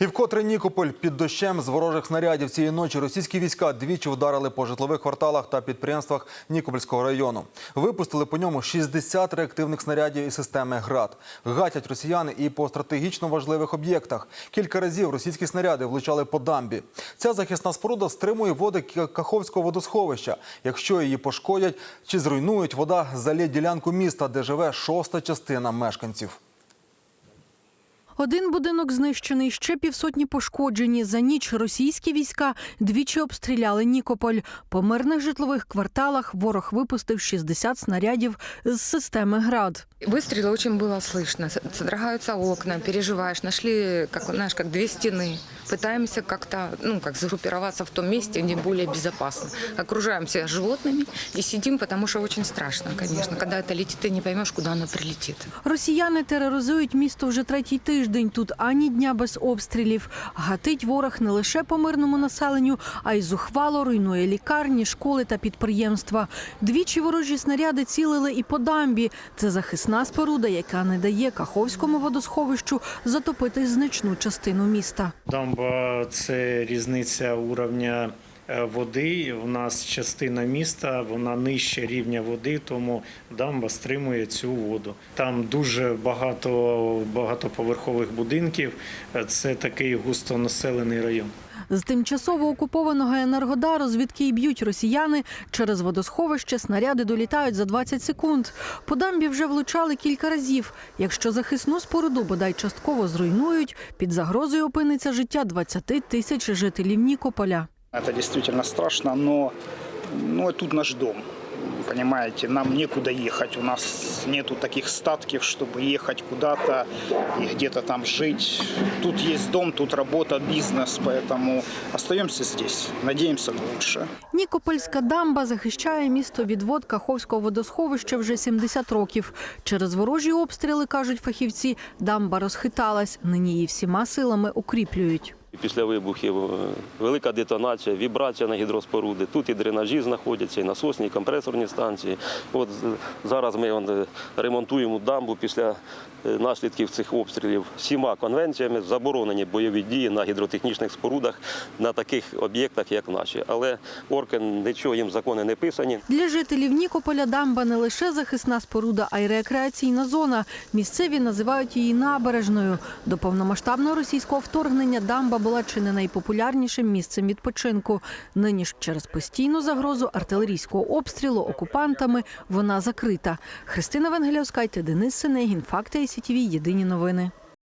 І вкотре Нікополь під дощем з ворожих снарядів цієї ночі російські війська двічі вдарили по житлових кварталах та підприємствах Нікопольського району. Випустили по ньому 60 реактивних снарядів із системи ГРАД. Гатять росіяни і по стратегічно важливих об'єктах. Кілька разів російські снаряди влучали по дамбі. Ця захисна споруда стримує води Каховського водосховища. Якщо її пошкодять чи зруйнують, вода залє ділянку міста, де живе шоста частина мешканців. Один будинок знищений, ще півсотні пошкоджені. За ніч російські війська двічі обстріляли Нікополь. По мирних житлових кварталах ворог випустив 60 снарядів з системи ГРАД. Выстрелы очень было слышно. С- Содрогаются окна, переживаешь. Нашли, как, знаешь, как две стены. Пытаемся как-то, ну, как загруппироваться в том месте, где более безопасно. Окружаем себя животными и сидим, потому что очень страшно, конечно. Когда это летит, ты не поймешь, куда оно прилетит. Росіяни тероризують місто вже третій тиждень. Тут ані дня без обстрілів. Гатить ворог не лише по мирному населенню, а й зухвало руйнує лікарні, школи та підприємства. Двічі ворожі снаряди цілили і по дамбі. Це захисна споруда, яка не дає Каховському водосховищу затопити значну частину міста. Дамба це різниця уровня води. У нас частина міста, вона нижче рівня води, тому дамба стримує цю воду. Там дуже багато багатоповерхових будинків. Е, Це такий густонаселений район. З тимчасово окупованого Енергодару, звідки й б'ють росіяни, через водосховище снаряди долітають за 20 секунд. По дамбі вже влучали кілька разів. Якщо захисну споруду бодай частково зруйнують, під загрозою опиниться життя 20 тисяч жителів Нікополя. Это действительно страшно, но ну, тут наш дом. Понимаете, нам некуда ехать. У нас нету таких статков, чтобы ехать куда-то и где-то там жить. Тут есть дом, тут работа, бизнес, поэтому остаемся здесь. Надеемся на лучшее. Нікопольська дамба захищає місто від вод Каховського водосховища вже 70 років. Через ворожі обстріли, кажуть фахівці, дамба розхиталась. Нині її всіма силами укріплюють. Після вибухів е, велика детонація, вібрація на гідроспоруди. Тут і дренажі знаходяться, і насосні, і компресорні станції. От зараз ми е, ремонтуємо дамбу після е, наслідків цих обстрілів. Всіма конвенціями заборонені бойові дії на гідротехнічних спорудах на таких об'єктах, як наші. Але орки нічого їм закони не писані. Для жителів Нікополя дамба не лише захисна споруда, а й рекреаційна зона. Місцеві називають її набережною. До повномасштабного російського вторгнення дамба була чи не найпопулярнішим місцем відпочинку. Нині ж через постійну загрозу артилерійського обстрілу окупантами вона закрита. Христина Венгелявська, Денис Синегін, Факти СІТВ, Єдині новини.